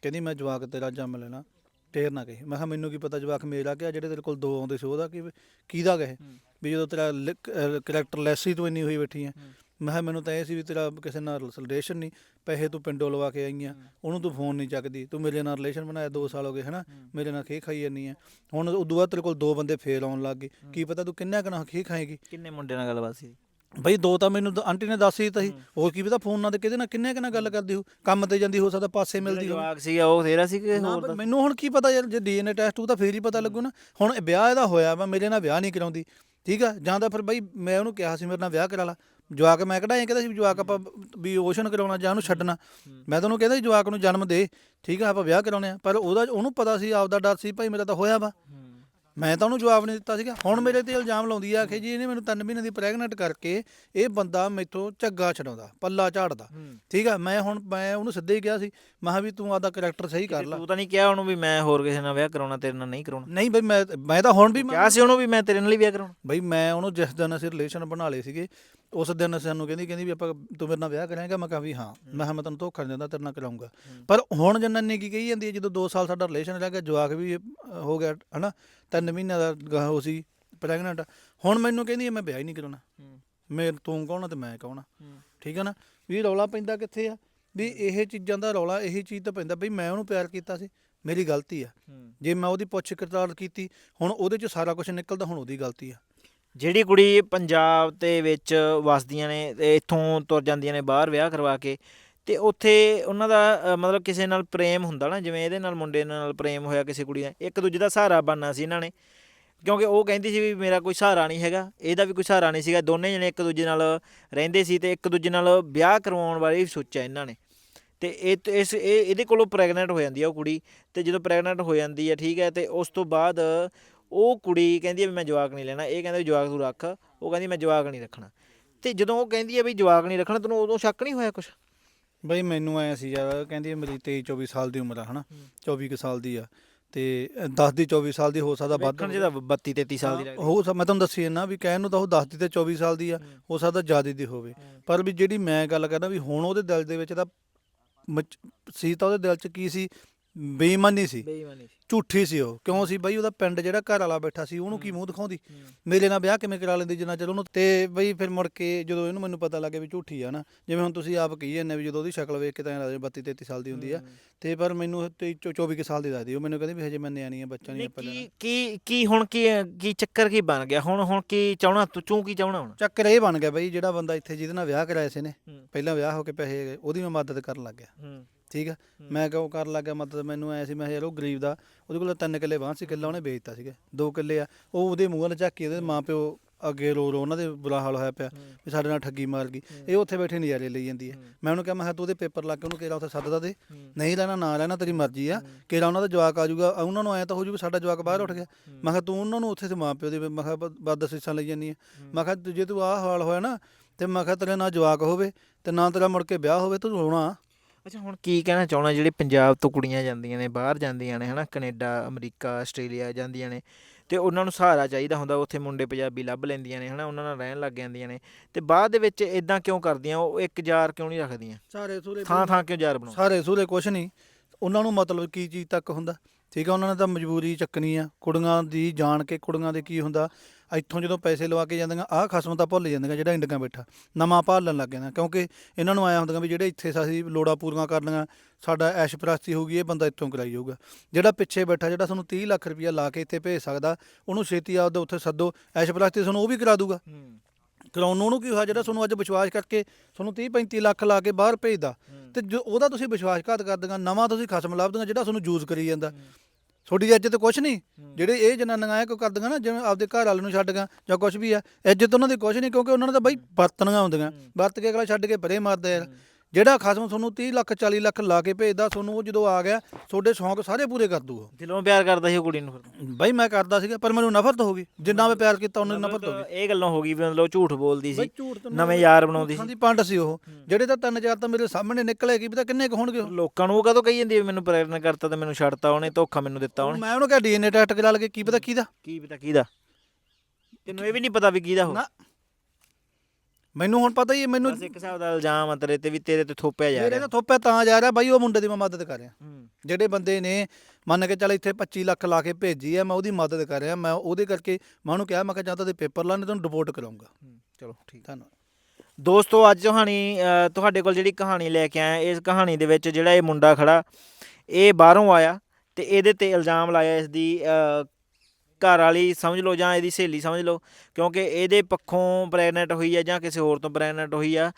ਕਹਿੰਦੀ ਮੈਂ ਜਵਾਕ ਤੇਰਾ ਜੰਮ ਲੈਣਾ ਟੇਰ ਨਾ ਕਹੀ। ਮੈਂ ਕਿਹਾ ਮੈਨੂੰ ਕੀ ਪਤਾ ਜਵਾਕ ਮੇਰਾ ਕਿ ਜਿਹੜੇ ਤੇਰੇ ਕੋਲ ਦੋ ਆਉਂਦੇ ਸੀ ਉਹਦਾ ਕੀ ਕਿਹਦਾ ਕਹੇ? ਵੀ ਜਦੋਂ ਤੇਰਾ ਕਰੈਕਟਰ ਲੈਸ ਹੀ ਤੂੰ ਇੰਨੀ ਹੋਈ ਬੈਠੀ ਆ। ਮੈਂ ਕਿਹਾ ਮੈਨੂੰ ਤਾਂ ਇਹ ਸੀ ਵੀ ਤੇਰਾ ਕਿਸੇ ਨਾਲ ਰਿਲੇਸ਼ਨ ਨਹੀਂ। ਪੈਸੇ ਤੂੰ ਪਿੰਡੋਂ ਲਵਾ ਕੇ ਆਈ ਆ। ਉਹਨੂੰ ਤੂੰ ਫੋਨ ਨਹੀਂ ਚੱਕਦੀ। ਤੂੰ ਮੇਰੇ ਨਾਲ ਰਿਲੇਸ਼ਨ ਬਣਾਇਆ 2 ਸਾਲ ਹੋ ਗਏ ਹਨਾ? ਮੇਰੇ ਨਾਲ ਖੇ ਖਾਈ ਜਾਨੀ ਆ। ਹੁਣ ਉਦੋਂ ਬਾਅਦ ਤੇਰੇ ਕੋਲ ਦੋ ਬੰਦੇ ਫੇਰ ਆਉਣ ਲੱਗ ਗਏ। ਕੀ ਪਤਾ ਤੂੰ ਕਿੰਨਾ ਕੁ ਨਾਲ ਖੇ ਖਾਏਗੀ? ਕਿੰਨੇ ਮੁੰਡੇ ਨਾਲ ਗੱਲਬਾਤ ਸੀ? ਬਈ ਦੋ ਤਾਂ ਮੈਨੂੰ ਆਂਟੀ ਨੇ ਦੱਸ ਤਾ ਸੀ। ਹੋਰ ਕੀ ਪਤਾ ਫੋਨ ਨਾਲ ਤੇ ਕਿਹਦੇ ਨਾਲ ਕਿੰਨੇ ਕਿੰਨਾ ਗੱਲ ਕਰਦੀ ਹੋ ਕੰਮ ਤੇ ਜਾਂਦੀ ਹੋ ਸਕਦਾ ਪਾਸੇ ਮਿਲਦੀ ਹੋ ਜਵਾਕ ਸੀਗਾ ਉਹ ਤੇਰਾ ਸੀ ਕਿ ਹੋਰ ਮੈਨੂੰ ਹੁਣ ਕੀ ਪਤਾ ਯਾਰ ਜੇ ਡੀਐਨਏ ਟੈਸਟ ਹੋਊ ਤਾਂ ਫੇਰ ਹੀ ਪਤਾ ਲੱਗੂ ਨਾ। ਹੁਣ ਵਿਆਹ ਇਹਦਾ ਹੋਇਆ ਵਾ ਮੇਰੇ ਨਾਲ ਵਿਆਹ ਨਹੀਂ ਕਰਾਉਂਦੀ। ਠੀਕ ਆ? ਜਾਂ ਤਾਂ ਫਿਰ ਬਈ ਮੈਂ ਉਹਨੂੰ ਕਿਹਾ ਸੀ ਮੇਰੇ ਨਾਲ ਵਿਆਹ ਕਰਾ ਲਾ। ਜਵਾਕ ਮੈਂ ਕਿਹੜਾ ਐਂ ਕਹਿੰਦਾ ਸੀ ਵੀ ਜਵਾਕ ਆਪਾਂ ਵੀ ਓਸ਼ਨ ਕਰਾਉਣਾ ਜਾਂ ਉਹਨੂੰ ਛੱਡਣਾ। ਮੈਂ ਤਾਂ ਉਹਨੂੰ ਕਹਿੰਦਾ ਸੀ ਜਵਾਕ ਨੂੰ ਜਨਮ ਦੇ ਠੀਕ ਆ ਆਪਾਂ ਵਿਆਹ ਕਰਾਉਣੇ ਆ। ਪਰ ਉਹਦਾ ਉਹਨੂੰ ਪਤਾ ਸੀ ਆਪਦਾ ਡਰ ਸੀ ਭਾਈ ਮੇਰਾ ਤਾਂ ਹੋਇਆ ਵਾ। ਮੈਂ ਤਾਂ ਉਹਨੂੰ ਜਵਾਬ ਨਹੀਂ ਦਿੱਤਾ ਸੀਗਾ। ਹੁਣ ਮੇਰੇ ਤੇ ਇਲਜ਼ਾਮ ਲਾਉਂਦੀ ਆ ਕਿ ਜੀ ਇਹਨੇ ਮੈਨੂੰ 3 ਮਹੀਨੇ ਦੀ ਪ੍ਰੈਗਨੈਂਟ ਕਰਕੇ ਇਹ ਬੰਦਾ ਮੈਥੋਂ ਝੱਗਾ ਛਡਾਉਂਦਾ ਪੱਲਾ ਝਾੜਦਾ। ਠੀਕ ਆ ਮੈਂ ਹੁਣ ਮੈਂ ਉਹਨੂੰ ਸਿੱਧੇ ਹੀ ਕਿਹਾ ਸੀ ਮੈਂ ਕਿਹਾ ਵੀ ਤੂੰ ਆਪਦਾ ਕਰੈਕਟਰ ਸਹੀ ਕਰ ਲੈ। ਤੂੰ ਤਾਂ ਨਹੀਂ ਕਿਹਾ ਉਹਨੂੰ ਵੀ ਮੈਂ ਹੋਰ ਕਿਸੇ ਨਾਲ ਵਿਆਹ ਕਰਾਉਣਾ ਤੇਰੇ ਨਾਲ ਨਹੀਂ ਕਰਾਉਣਾ। ਨਹੀਂ ਬਈ ਮੈਂ ਮੈਂ ਤਾਂ ਹੁਣ ਵੀ ਮੈਂ- ਕਿਹਾ ਸੀ ਉਹਨੂੰ ਵੀ ਮੈਂ ਤੇਰੇ ਨਾਲ ਹੀ ਵਿਆਹ ਕਰਾਉਣਾ। ਬਈ ਮੈਂ ਉਹਨੂੰ ਜਿਸ ਦਿਨ ਅਸੀਂ ਰਿਲੇਸ਼ਨ ਬਣਾ ਲਏ ਸੀਗੇ ਉਸ ਦਿਨ ਸਾਨੂੰ ਕਹਿੰਦੀ ਕਹਿੰਦੀ ਵੀ ਆਪਾਂ ਤੂੰ ਮੇਰੇ ਨਾਲ ਵਿਆਹ ਕਰਾਂਗਾ? ਮੈਂ ਕਿਹਾ ਵੀ ਹਾਂ। ਮੈਂ ਕਿਹਾ ਮੈਂ ਤੈਨੂੰ ਧੋਖਾ ਨਹੀਂ ਦਿੰਦਾ ਤੇਰੇ ਨਾਲ ਕਰਾਉਂਗਾ। ਪਰ ਹੁਣ ਜਨਨੀ ਕੀ ਕਹੀ ਜਾਂਦੀ ਹੈ ਜਦੋਂ 2 ਸਾਲ ਸਾਡਾ ਰਿਲੇਸ਼ਨ ਰਹਿ ਗਿਆ ਜਵਾਕ ਵੀ ਹੋ ਗਿਆ ਹਨਾ? ਤਿੰਨ ਮਹੀਨਿਆਂ ਦਾ ਗਾ ਉਹ ਸੀ ਪ੍ਰੈਗਨੈਂਟ ਹੁਣ ਮੈਨੂੰ ਕਹਿੰਦੀ ਹੈ ਮੈਂ ਵਿਆਹ ਹੀ ਨਹੀਂ ਕਰਾਉਣਾ। ਮੈਂ ਤੂੰ ਕੌਣ ਆ ਤੇ ਮੈਂ ਕੌਣ ਆ? ਠੀਕ ਹੈ ਨਾ? ਵੀ ਰੌਲਾ ਪੈਂਦਾ ਕਿੱਥੇ ਆ? ਵੀ ਇਹ ਚੀਜ਼ਾਂ ਦਾ ਰੌਲਾ ਇਹੀ ਚੀਜ਼ ਤਾਂ ਪੈਂਦਾ। ਬਈ ਮੈਂ ਉਹਨੂੰ ਪਿਆਰ ਕੀਤਾ ਸੀ ਮੇਰੀ ਗਲਤੀ ਆ। ਜੇ ਮੈਂ ਉਹਦੀ ਪੁੱਛ ਕਰਤਾਰ ਕੀਤੀ ਹੁਣ ਉਹਦੇ ਚ ਸਾਰਾ ਕੁਝ ਨਿਕਲਦਾ ਹੁਣ ਉਹਦੀ ਗਲਤੀ ਆ। ਜਿਹੜੀ ਕੁੜੀ ਪੰਜਾਬ ਦੇ ਵਿੱਚ ਵਸਦੀਆਂ ਨੇ ਤੇ ਇੱਥੋਂ ਤੁਰ ਜਾਂਦੀਆਂ ਨੇ ਬਾਹਰ ਵਿਆਹ ਕਰਵਾ ਕੇ ਤੇ ਉੱਥੇ ਉਹਨਾਂ ਦਾ ਮਤਲਬ ਕਿਸੇ ਨਾਲ ਪ੍ਰੇਮ ਹੁੰਦਾ ਨਾ, ਜਿਵੇਂ ਇਹਦੇ ਨਾਲ ਮੁੰਡੇ ਨਾਲ ਪ੍ਰੇਮ ਹੋਇਆ ਕਿਸੇ ਕੁੜੀ ਨਾਲ, ਇੱਕ ਦੂਜੇ ਦਾ ਸਹਾਰਾ ਬਣਨਾ ਸੀ ਇਹਨਾਂ ਨੇ। ਕਿਉਂਕਿ ਉਹ ਕਹਿੰਦੀ ਸੀ ਵੀ ਮੇਰਾ ਕੋਈ ਸਹਾਰਾ ਨਹੀਂ ਹੈਗਾ, ਇਹਦਾ ਵੀ ਕੋਈ ਸਹਾਰਾ ਨਹੀਂ ਸੀਗਾ, ਦੋਨੇ ਜਣੇ ਇੱਕ ਦੂਜੇ ਨਾਲ ਰਹਿੰਦੇ ਸੀ ਤੇ ਇੱਕ ਦੂਜੇ ਨਾਲ ਵਿਆਹ ਕਰਵਾਉਣ ਬਾਰੇ ਵੀ ਸੋਚਿਆ ਇਹਨਾਂ ਨੇ। ਤੇ ਇਹ ਇਸ, ਇਹ, ਇਹਦੇ ਕੋਲੋਂ ਪ੍ਰੈਗਨੈਂਟ ਹੋ ਜਾਂਦੀ ਆ ਉਹ ਕੁੜੀ ਤੇ ਜਦੋਂ ਪ੍ਰੈਗਨੈਂਟ ਹੋ ਜਾਂਦੀ ਹੈ ਠੀਕ ਹੈ ਤੇ ਉਸ ਤੋਂ ਬਾਅਦ ਉਹ ਕੁੜੀ ਕਹਿੰਦੀ ਹੈ ਵੀ ਮੈਂ ਜਵਾਕ ਨਹੀਂ ਲੈਣਾ ਇਹ ਕਹਿੰਦਾ ਜਵਾਕ ਤੂੰ ਰੱਖ ਉਹ ਕਹਿੰਦੀ ਮੈਂ ਜਵਾਕ ਨਹੀਂ ਰੱਖਣਾ। ਤੇ ਜਦੋਂ ਉਹ ਕਹਿੰਦੀ ਹੈ ਵੀ ਜਵਾਕ ਨਹੀਂ ਰੱਖਣਾ ਤੈਨੂੰ ਉਦੋਂ ਸ਼ੱਕ ਨਹੀਂ ਹੋਇਆ ਕੁਛ? ਬਈ ਮੈਨੂੰ ਆਇਆ ਸੀ ਯਾਰ ਕਹਿੰਦੀ ਮੇਰੀ 23 24 ਸਾਲ ਦੀ ਉਮਰ ਆ ਹਨਾ? 24 ਕੁ ਸਾਲ ਦੀ ਆ। ਤੇ 10 ਦੀ 24 ਸਾਲ ਦੀ ਹੋ ਸਕਦਾ ਵੱਧ ਵੇਖਣ ਜਿਹਦਾ 32 33 ਸਾਲ ਦੀ ਲੱਗਦੀ। ਹੋ ਮੈਂ ਤੁਹਾਨੂੰ ਦੱਸੀ ਨਾ ਵੀ ਕਹਿਣ ਨੂੰ ਤਾਂ ਉਹ 10 ਦੀ ਤੇ 24 ਸਾਲ ਦੀ ਆ ਹੋ। ਸਕਦਾ ਜ਼ਿਆਦਾ ਦੀ ਹੋਵੇ। ਪਰ ਵੀ ਜਿਹੜੀ ਮੈਂ ਗੱਲ ਕਰਦਾ ਵੀ ਹੁਣ ਉਹਦੇ ਦਿਲ ਦੇ ਵਿੱਚ ਤਾਂ ਮਚ- ਸੀ ਤਾਂ ਉਹਦੇ ਦਿਲ 'ਚ ਕੀ ਸੀ? ਬੇਈਮਾਨੀ ਸੀ। ਬੇਈਮਾਨੀ ਸੀ। ਝੂਠੀ ਸੀ ਉਹ। ਕਿਉਂ ਸੀ ਬਈ? ਉਹਦਾ ਪਿੰਡ ਜਿਹੜਾ ਘਰ ਵਾਲਾ ਬੈਠਾ ਸੀ ਉਹਨੂੰ ਕੀ ਮੂੰਹ ਦਿਖਾਉਂਦੀ? ਮੇਰੇ ਨਾਲ ਵਿਆਹ ਕਿਵੇਂ ਕਰਾ ਲੈਂਦੀ ਜਿੰਨਾ ਚਿਰ ਉਹਨੂੰ? ਤੇ ਬਈ ਫਿਰ ਮੁੜ ਕੇ ਜਦੋਂ ਇਹਨੂੰ ਮੈਨੂੰ ਪਤਾ ਲੱਗਿਆ ਵੀ ਝੂਠੀ ਆ ਨਾ ਜਿਵੇਂ ਹੁਣ ਤੁਸੀਂ ਆਪ ਕਹੀ ਜਾਂਦੇ ਵੀ ਜਦੋਂ ਉਹਦੀ ਸ਼ਕਲ ਵੇਖ ਕੇ ਤਾਂ ਲੱਗਦਾ 32 33 ਸਾਲ ਦੀ ਹੁੰਦੀ ਆ। ਤੇ ਪਰ ਮੈਨੂੰ 23 24 ਕੁ ਸਾਲ ਦੀ ਲੱਗਦੀ ਉਹ ਮੈਨੂੰ ਕਹਿੰਦੀ ਵੀ ਹਜੇ ਮੈਂ ਨਿਆਣੀ ਆ ਬੱਚਾ ਨਹੀਂ ਆਪਾਂ ਲੈਣਾ ਕੀ ਕੀ ਕੀ ਹੁਣ ਕੀ ਕੀ ਚੱਕਰ ਕੀ ਬਣ ਗਿਆ? ਹੁਣ ਹੁਣ ਕੀ ਚਾਹਣਾ? ਤੂੰ ਚੂੰ ਕੀ ਚਾਹਣਾ ਹੁਣ? ਚੱਕਰ ਇਹ ਬਣ ਗਿਆ ਬਈ ਜਿਹੜਾ ਬੰਦਾ ਇੱਥੇ ਜਿਹਦੇ ਨਾਲ ਵਿਆਹ ਕਰਾਇਆ ਸੀ ਨੇ। ਪਹਿਲਾਂ ਵਿਆਹ ਹੋ ਕੇ ਪੈਸੇ ਉਹਦੀ ਮੈਂ ਮਦਦ ਕਰਨ ਲੱਗ ਗਿਆ। ਠੀਕ ਆ? ਮੈਂ ਕਿਉਂ ਕਰਨ ਲੱਗ ਗਿਆ? ਮਦਦ ਮੈਨੂੰ ਐ ਸੀ ਮੈਂ ਕਿਹਾ ਯਾਰ ਉਹ ਗਰੀਬ ਦਾ ਉਹਦੇ ਕੋਲ ਤਿੰਨ ਕਿੱਲੇ ਬਾਂਹ ਸੀ ਕਿੱਲਾ ਉਹਨੇ ਵੇਚਤਾ ਸੀਗਾ। ਦੋ ਕਿੱਲੇ ਆ। ਉਹ ਉਹਦੇ ਮੂੰਹ ਨਾਲ ਝਾਕੀ ਉਹਦੇ ਮਾਂ ਪਿਓ ਅੱਗੇ ਰੋ ਰੋ ਉਹਨਾਂ ਦੇ ਬੁਰਾ ਹਾਲ ਹੋਇਆ ਪਿਆ ਵੀ ਸਾਡੇ ਨਾਲ ਠੱਗੀ ਮਾਰ ਗਈ। ਇਹ ਉੱਥੇ ਬੈਠੇ ਨਜ਼ਾਰੇ ਲਈ ਜਾਂਦੀ ਹੈ। ਮੈਂ ਉਹਨੂੰ ਕਿਹਾ ਮੈਂ ਕਿਹਾ ਤੂੰ ਉਹਦੇ ਪੇਪਰ ਲਾ ਕੇ ਉਹਨੂੰ ਕਿਹੜਾ ਉੱਥੇ ਸੱਦਦਾ ਦੇ? ਨਹੀਂ ਲੈਣਾ ਨਾ ਲੈਣਾ ਤੇਰੀ ਮਰਜ਼ੀ ਆ। ਕਿਹੜਾ ਉਹਨਾਂ ਦਾ ਜਵਾਕ ਆ ਜਾਊਗਾ ਉਹਨਾਂ ਨੂੰ ਐ ਤਾਂ ਹੋ ਜੂ ਵੀ ਸਾਡਾ ਜਵਾਕ ਬਾਹਰ ਉੱਠ ਗਿਆ। ਮੈਂ ਕਿਹਾ ਤੂੰ ਉਹਨਾਂ ਨੂੰ ਉੱਥੇ ਤੇ ਮਾਂ ਪਿਓ ਦੇ ਮੈਂ ਕਿਹਾ ਬਦ ਸੀਸਾਂ ਲਈ ਜਾਂਦੀ ਆ। ਮੈਂ ਕਿਹਾ ਜੇ ਤੂੰ ਆਹ ਹਾਲ ਹੋਇਆ ਨਾ ਤੇ ਮੈਂ ਕਿਹਾ ਤੇਰੇ ਨਾਲ ਜਵਾਕ ਹੋਵੇ ਤੇ ਨਾ ਤੇਰਾ ਮੁੜ ਕੇ ਵਿਆਹ ਹੋਵੇ ਤੂੰ ਰੋਣਾ। ਅੱਛਾ ਹੁਣ ਕੀ ਕਹਿਣਾ ਚਾਹਣਾ? ਜਿਹੜੇ ਪੰਜਾਬ ਤੋਂ ਕੁੜੀਆਂ ਜਾਂਦੀਆਂ ਨੇ ਬਾਹਰ ਜਾਂਦੀਆਂ ਨੇ ਹਨਾ ਕੈਨੇਡਾ ਅਮਰੀਕਾ ਆਸਟ੍ਰੇਲੀਆ ਜਾਂਦੀਆਂ ਨੇ ਤੇ ਉਹਨਾਂ ਨੂੰ ਸਹਾਰਾ ਚਾਹੀਦਾ ਹੁੰਦਾ ਉੱਥੇ ਮੁੰਡੇ ਪੰਜਾਬੀ ਲੱਭ ਲੈਂਦੀਆਂ ਨੇ ਹਨਾ ਉਹਨਾਂ ਨਾਲ ਰਹਿਣ ਲੱਗ ਜਾਂਦੀਆਂ ਨੇ ਤੇ ਬਾਅਦ ਦੇ ਵਿੱਚ ਇਦਾਂ ਕਿਉਂ ਕਰਦੀਆਂ? ਉਹ ਇੱਕ ਯਾਰ ਕਿਉਂ ਨਹੀਂ ਰੱਖਦੀਆਂ? ਸਾਰੇ ਸੂਰੇ ਥਾਂ ਥਾਂ ਕਿਉਂ ਯਾਰ ਬਣਾਉਂਦੀਆਂ? ਸਾਰੇ ਸੂਰੇ ਕੁਛ ਨਹੀਂ। ਉਹਨਾਂ ਨੂੰ ਮਤਲਬ ਕੀ ਚੀਜ਼ ਤੱਕ ਹੁੰਦਾ? ਠੀਕ ਆ ਉਹਨਾਂ ਨੇ ਤਾਂ ਮਜਬੂਰੀ ਚੱਕਣੀ ਆ ਕੁੜੀਆਂ ਦੀ ਜਾਣ ਕੇ ਕੁੜੀਆਂ ਦੇ ਕੀ ਹੁੰਦਾ? ਇੱਥੋਂ ਜਦੋਂ ਪੈਸੇ ਲਵਾ ਕੇ ਜਾਂਦੀਆਂ ਆਹ ਖਸਮ ਤਾਂ ਭੁੱਲ ਜਾਂਦੀਆਂ ਜਿਹੜਾ ਇੰਡੀਆਂ ਬੈਠਾ। ਨਵਾਂ ਭਾਲਣ ਲੱਗ ਜਾਂਦਾ ਕਿਉਂਕਿ ਇਹਨਾਂ ਨੂੰ ਆਇਆ ਹੁੰਦਾ ਵੀ ਜਿਹੜੇ ਇੱਥੇ ਅਸੀਂ ਲੋੜਾਂ ਪੂਰੀਆਂ ਕਰਨੀਆਂ ਸਾਡਾ ਐਸ਼ ਪ੍ਰਸਤੀ ਹੋਊਗੀ ਇਹ ਬੰਦਾ ਇੱਥੋਂ ਕਰਾਈ ਜਾਊਗਾ। ਜਿਹੜਾ ਪਿੱਛੇ ਬੈਠਾ ਜਿਹੜਾ ਤੁਹਾਨੂੰ 30 ਲੱਖ ਰੁਪਇਆ ਲਾ ਕੇ ਇੱਥੇ ਭੇਜ ਸਕਦਾ ਉਹਨੂੰ ਛੇਤੀ ਆਪਦਾ ਉੱਥੇ ਸੱਦੋ ਐਸ਼ ਪ੍ਰਸਤੀ ਤੁਹਾਨੂੰ ਉਹ ਵੀ ਕਰਾ ਦੂਗਾ ਕਰਾਉਣ ਨੂੰ ਉਹਨੂੰ ਕੀ ਹੋਇਆ ਜਿਹੜਾ ਤੁਹਾਨੂੰ ਅੱਜ ਵਿਸ਼ਵਾਸ ਕਰਕੇ ਤੁਹਾਨੂੰ 30 35 ਲੱਖ ਲਾ ਕੇ ਬਾਹਰ ਭੇਜਦਾ ਤੇ ਜੋ ਉਹਦਾ ਤੁਸੀਂ ਵਿਸ਼ਵਾਸਘਾਤ ਕਰ ਦਿੰਗਾ ਨਵਾਂ ਤੁਸੀਂ ਖਸਮ ਲੱਭਦੀਆਂ ਜਿਹੜਾ ਤੁਹਾਨੂੰ ਯੂਜ਼ ਕਰੀ ਜਾਂਦਾ। ਤੁਹਾਡੀ ਇੱਜ਼ਤ ਕੁਛ ਨਹੀਂ। ਜਿਹੜੇ ਇਹ ਜਨਾਨੀਆਂ ਆ ਕੋਈ ਕਰਦੀਆਂ ਨਾ ਜਿਵੇਂ ਆਪਦੇ ਘਰ ਵਾਲੇ ਨੂੰ ਛੱਡ ਗਾ ਜਾਂ ਕੁਛ ਵੀ ਆ ਇੱਜ਼ਤ ਉਹਨਾਂ ਦੀ ਕੁਛ ਨਹੀਂ ਕਿਉਂਕਿ ਉਹਨਾਂ ਨੇ ਤਾਂ ਬਾਈ ਵਰਤਣੀਆਂ ਹੁੰਦੀਆਂ। ਵਰਤ ਕੇ ਅਗਲਾ ਛੱਡ ਕੇ ਪਰੇ ਮਾਰਦਾ ਯਾਰ। ਜਿਹੜਾ ਖਸਮ ਤੁਹਾਨੂੰ 30 ਲੱਖ 40 ਲੱਖ ਲਾ ਕੇ ਭੇਜਦਾ ਤੁਹਾਨੂੰ ਉਹ ਜਦੋਂ ਆ ਗਿਆ ਤੁਹਾਡੇ ਸ਼ੌਂਕ ਸਾਰੇ ਪੂਰੇ ਕਰ ਦੂਗਾ। ਦਿਲੋਂ ਪਿਆਰ ਕਰਦਾ ਸੀ ਉਹ ਕੁੜੀ ਨੂੰ ਫਿਰ। ਬਾਈ ਮੈਂ ਕਰਦਾ ਸੀਗਾ ਪਰ ਮੈਨੂੰ ਨਫ਼ਰਤ ਹੋ ਗਈ। ਜਿੰਨਾ ਮੈਂ ਪਿਆਰ ਕੀਤਾ ਉਹਨਾਂ ਨਫ਼ਰਤ ਹੋ ਗਈ। ਇਹ ਗੱਲਾਂ ਹੋ ਗਈ ਵੀ ਮਤਲਬ ਉਹ ਝੂਠ ਬੋਲਦੀ ਸੀ ਨਵੇਂ ਯਾਰ ਬਣਾਉਂਦੀ ਸੀ। ਦੀ ਪੰਡ ਸੀ ਉਹ। ਜਿਹੜੇ ਤਾਂ ਤਿੰਨ ਚਾਰ ਤਾਂ ਮੇਰੇ ਸਾਹਮਣੇ ਨਿਕਲੇ ਕੀ ਪਤਾ ਕਿੰਨੇ ਕੁ ਹੋਣਗੇ। ਲੋਕਾਂ ਨੂੰ ਉਹ ਕਦੋਂ ਕਹੀ ਜਾਂਦੀ ਵੀ ਮੈਨੂੰ ਪ੍ਰੇਰਨਾ ਕਰਤਾ ਤੇ ਮੈਨੂੰ ਛੱਡਤਾ ਉਹਨੇ ਧੋਖਾ ਮੈਨੂੰ ਦਿੱਤਾ ਉਹਨੇ। ਮੈਂ ਉਹਨੂੰ ਕਿਹਾ ਡੀਐਨਏ ਟੈਸਟ ਕਰਾ ਲਗੇ ਕੀ ਪਤਾ ਕਿਹਦਾ? ਕੀ ਪਤਾ ਕਿਹਦਾ? ਤੈਨੂੰ ਇਹ ਵੀ ਨਹੀਂ ਪਤਾ ਵੀ ਕਿਹਦਾ ਹੋ ਨਾ। ਮੈਨੂੰ ਹੁਣ ਪਤਾ ਹੀ ਹੈ ਮੈਨੂੰ ਬਸ ਇੱਕ ਹਿਸਾਬ ਦਾ ਇਲਜ਼ਾਮ ਆ ਤੇਰੇ ਤੇ ਵੀ ਤੇਰੇ ਤੇ ਥੋਪਿਆ ਜਾ ਮੇਰੇ ਰਿਹਾ। ਤਾਂ ਥੋਪਿਆ ਤਾਂ ਜਾ ਰਿਹਾ ਬਾਈ ਉਹ ਮੁੰਡੇ ਦੀ ਮੈਂ ਮਦਦ ਕਰ ਰਿਹਾ। ਹੂੰ। ਜਿਹੜੇ ਬੰਦੇ ਨੇ ਮੰਨ ਕੇ ਚੱਲ ਇੱਥੇ 25 ਲੱਖ ਲਾ ਕੇ ਭੇਜੀ ਆ ਮੈਂ ਉਹਦੀ ਮਦਦ ਕਰ ਰਿਹਾ ਮੈਂ ਉਹਦੇ ਕਰਕੇ ਮੈਂ ਉਹਨੂੰ ਕਿਹਾ ਮੈਂ ਕਿਹਾ ਜਾਂ ਤਾਂ ਤੇ ਪੇਪਰ ਲਾਣੇ ਤੁਹਾਨੂੰ ਡਿਪੋਰਟ ਕਰਾਉਂਗਾ। ਚਲੋ ਠੀਕ। ਧੰਨਵਾਦ। ਦੋਸਤੋ ਅੱਜ ਕਹਾਣੀ ਅ, ਤੁਹਾਡੇ ਕੋਲ ਜਿਹੜੀ ਕਹਾਣੀ ਲੈ ਕੇ ਆਇਆ ਇਸ ਕਹਾਣੀ ਦੇ ਵਿੱਚ ਜਿਹੜਾ ਇਹ ਮੁੰਡਾ ਖੜਾ ਇਹ ਬਾਹਰੋਂ ਆਇਆ ਤੇ ਇਹਦੇ ਤੇ ਇਲਜ਼ਾਮ ਲਾਇਆ ਇਸ ਦੀ ਅ, ਘਰ ਵਾਲੀ ਸਮਝ ਲਓ ਜਾਂ ਇਹਦੀ ਸਹੇਲੀ ਸਮਝ ਲਓ, ਕਿਉਂਕਿ ਇਹਦੇ ਪੱਖੋਂ ਪ੍ਰੈਗਨੈਂਟ ਹੋਈ ਆ ਜਾਂ ਕਿਸੇ ਹੋਰ ਤੋਂ ਪ੍ਰੈਗਨੈਂਟ ਹੋਈ ਆ,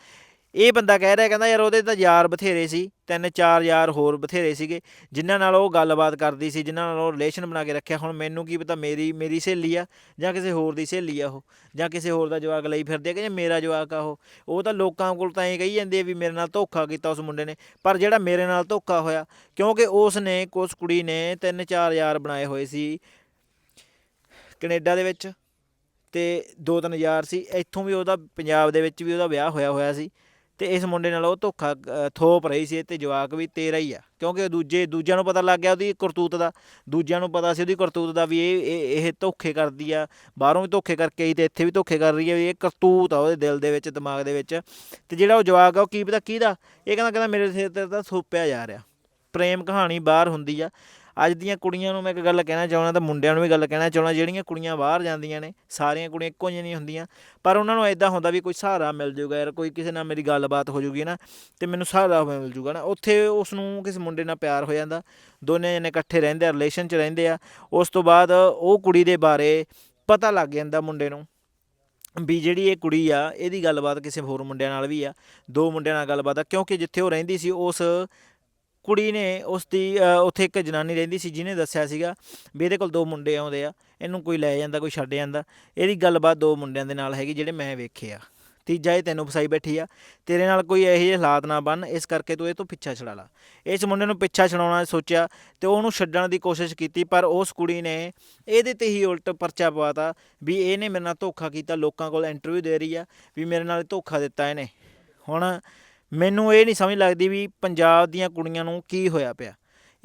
ਇਹ ਬੰਦਾ ਕਹਿ ਰਿਹਾ, ਕਹਿੰਦਾ ਯਾਰ ਉਹਦੇ ਤਾਂ ਯਾਰ ਬਥੇਰੇ ਸੀ, ਤਿੰਨ ਚਾਰ ਯਾਰ ਹੋਰ ਬਥੇਰੇ ਸੀਗੇ, ਜਿਨ੍ਹਾਂ ਨਾਲ ਉਹ ਗੱਲਬਾਤ ਕਰਦੀ ਸੀ, ਜਿਨ੍ਹਾਂ ਨਾਲ ਉਹ ਰਿਲੇਸ਼ਨ ਬਣਾ ਕੇ ਰੱਖਿਆ, ਹੁਣ ਮੈਨੂੰ ਕੀ ਪਤਾ ਮੇਰੀ ਮੇਰੀ ਸਹੇਲੀ ਆ ਜਾਂ ਕਿਸੇ ਹੋਰ ਦੀ ਸਹੇਲੀ ਆ ਉਹ, ਜਾਂ ਕਿਸੇ ਹੋਰ ਦਾ ਜਵਾਕ ਲਈ ਫਿਰਦੇ ਆ ਕਿ ਮੇਰਾ ਜਵਾਕ ਆ ਉਹ ਉਹ ਤਾਂ ਲੋਕਾਂ ਕੋਲ ਤਾਂ ਇਹ ਕਹੀ ਜਾਂਦੇ ਆ ਵੀ ਮੇਰੇ ਨਾਲ ਧੋਖਾ ਕੀਤਾ ਉਸ ਮੁੰਡੇ ਨੇ, ਪਰ ਜਿਹੜਾ ਮੇਰੇ ਨਾਲ ਧੋਖਾ ਹੋਇਆ, ਕਿਉਂਕਿ ਉਸ ਨੇ ਉਸ ਕੁੜੀ ਨੇ ਤਿੰਨ ਚਾਰ ਯਾਰ ਬਣਾਏ ਹੋਏ ਸੀ ਕੈਨੇਡਾ ਦੇ ਵਿੱਚ ਤੇ ਦੋ ਤਿੰਨ ਯਾਰ ਸੀ, ਇੱਥੋਂ ਵੀ ਉਹਦਾ ਪੰਜਾਬ ਦੇ ਵਿੱਚ ਵੀ ਉਹਦਾ ਵਿਆਹ ਹੋਇਆ ਹੋਇਆ ਸੀ ਤੇ ਇਸ ਮੁੰਡੇ ਨਾਲ ਉਹ ਧੋਖਾ ਥੋਪ ਰਹੀ ਸੀ ਤੇ ਜਵਾਕ ਵੀ ਤੇਰਾ ਹੀ ਆ, ਕਿਉਂਕਿ ਦੂਜੇ, ਦੂਜਿਆਂ ਨੂੰ ਪਤਾ ਲੱਗ ਗਿਆ ਉਹਦੀ ਕਰਤੂਤ ਦਾ, ਦੂਜਿਆਂ ਨੂੰ ਪਤਾ ਸੀ ਉਹਦੀ ਕਰਤੂਤ ਦਾ ਵੀ ਇਹ ਇਹ ਇਹ ਧੋਖੇ ਕਰਦੀ ਆ, ਬਾਹਰੋਂ ਵੀ ਧੋਖੇ ਕਰਕੇ ਆਈ ਤੇ ਇੱਥੇ ਵੀ ਧੋਖੇ ਕਰ ਰਹੀ ਆ ਵੀ ਇਹ ਕਰਤੂਤ ਆ ਉਹਦੇ ਦਿਲ ਦੇ ਵਿੱਚ, ਦਿਮਾਗ ਦੇ ਵਿੱਚ ਤੇ ਜਿਹੜਾ ਉਹ ਜਵਾਕ ਆ ਉਹ ਕੀ ਪਤਾ ਕਿਹਦਾ, ਇਹ ਕਹਿੰਦਾ ਕਹਿੰਦਾ ਮੇਰੇ ਸਿਰ ਤੇ ਤਾਂ ਥੋਪਿਆ ਜਾ ਰਿਹਾ, ਪ੍ਰੇਮ ਕਹਾਣੀ ਬਾਹਰ ਹੁੰਦੀ ਆ ਅੱਜ ਦੀਆਂ ਕੁੜੀਆਂ ਨੂੰ ਮੈਂ ਇੱਕ ਗੱਲ ਕਹਿਣਾ ਚਾਹੁੰਦਾ ਤਾਂ ਮੁੰਡਿਆਂ ਨੂੰ ਵੀ ਗੱਲ ਕਹਿਣਾ ਚਾਹੁੰਦਾ, ਜਿਹੜੀਆਂ ਕੁੜੀਆਂ ਬਾਹਰ ਜਾਂਦੀਆਂ ਨੇ, ਸਾਰੀਆਂ ਕੁੜੀਆਂ ਇੱਕੋ ਜਿਹੀਆਂ ਨਹੀਂ ਹੁੰਦੀਆਂ। ਪਰ ਉਹਨਾਂ ਨੂੰ ਐਦਾਂ ਹੁੰਦਾ ਵੀ ਕੋਈ ਸਹਾਰਾ ਮਿਲ ਜਾਊਗਾ ਯਾਰ, ਕੋਈ ਕਿਸੇ ਨਾਲ ਮੇਰੀ ਗੱਲਬਾਤ ਹੋ ਜਾਊਗੀ ਨਾ, ਤੇ ਮੈਨੂੰ ਸਹਾਰਾ ਮਿਲ ਜਾਊਗਾ ਨਾ। ਉੱਥੇ ਉਸ ਨੂੰ ਕਿਸੇ ਮੁੰਡੇ ਨਾਲ ਪਿਆਰ ਹੋ ਜਾਂਦਾ, ਦੋਨੇ ਜਣੇ ਇਕੱਠੇ ਰਹਿੰਦੇ ਆ ਰਿਲੇਸ਼ਨ 'ਚ ਰਹਿੰਦੇ ਆ। ਉਸ ਤੋਂ ਬਾਅਦ ਉਹ ਕੁੜੀ ਦੇ ਬਾਰੇ ਪਤਾ ਲੱਗ ਜਾਂਦਾ ਮੁੰਡੇ ਨੂੰ ਵੀ ਜਿਹੜੀ ਇਹ ਕੁੜੀ ਆ, ਇਹਦੀ ਗੱਲਬਾਤ ਕਿਸੇ ਹੋਰ ਮੁੰਡਿਆਂ ਨਾਲ ਵੀ ਆ, ਦੋ ਮੁੰਡਿਆਂ ਨਾਲ ਗੱਲਬਾਤ ਆ, ਕਿਉਂਕਿ ਜਿੱਥੇ ਉਹ ਰਹਿੰਦੀ ਸੀ, ਉਸ ਕੁੜੀ ਨੇ ਉਸ ਦੀ ਉੱਥੇ ਇੱਕ ਜਨਾਨੀ ਰਹਿੰਦੀ ਸੀ ਜਿਹਨੇ ਦੱਸਿਆ ਸੀਗਾ ਵੀ ਇਹਦੇ ਕੋਲ ਦੋ ਮੁੰਡੇ ਆਉਂਦੇ ਆ, ਇਹਨੂੰ ਕੋਈ ਲੈ ਜਾਂਦਾ, ਕੋਈ ਛੱਡ ਜਾਂਦਾ। ਇਹਦੀ ਗੱਲਬਾਤ ਦੋ ਮੁੰਡਿਆਂ ਦੇ ਨਾਲ ਹੈਗੀ ਜਿਹੜੇ ਮੈਂ ਵੇਖੇ ਆ ਤੀਜਾ ਇਹ ਤੈਨੂੰ ਫਸਾਈ ਬੈਠੀ ਆ, ਤੇਰੇ ਨਾਲ ਕੋਈ ਇਹੋ ਜਿਹੇ ਹਾਲਾਤ ਨਾ ਬਣ ਇਸ ਕਰਕੇ ਤੂੰ ਇਹ ਤੋਂ ਪਿੱਛਾ ਛਡਾ ਲਾ। ਇਸ ਮੁੰਡੇ ਨੂੰ ਪਿੱਛਾ ਛਡਾਉਣਾ ਸੋਚਿਆ ਤੇ ਉਹਨੂੰ ਛੱਡਣ ਦੀ ਕੋਸ਼ਿਸ਼ ਕੀਤੀ, ਪਰ ਉਸ ਕੁੜੀ ਨੇ ਇਹਦੇ ਤੇ ਹੀ ਉਲਟ ਪਰਚਾ ਪਵਾਤਾ ਵੀ ਇਹਨੇ ਮੇਰੇ ਨਾਲ ਧੋਖਾ ਕੀਤਾ, ਲੋਕਾਂ ਕੋਲ ਇੰਟਰਵਿਊ ਦੇ ਰਹੀ ਆ, ਵੀ ਮੇਰੇ ਨਾਲ ਧੋਖਾ ਦਿੱਤਾ ਇਹਨੇ। ਹੁਣ ਮੈਨੂੰ ਇਹ ਨਹੀਂ ਸਮਝ ਲੱਗਦੀ ਵੀ ਪੰਜਾਬ ਦੀਆਂ ਕੁੜੀਆਂ ਨੂੰ ਕੀ ਹੋਇਆ ਪਿਆ।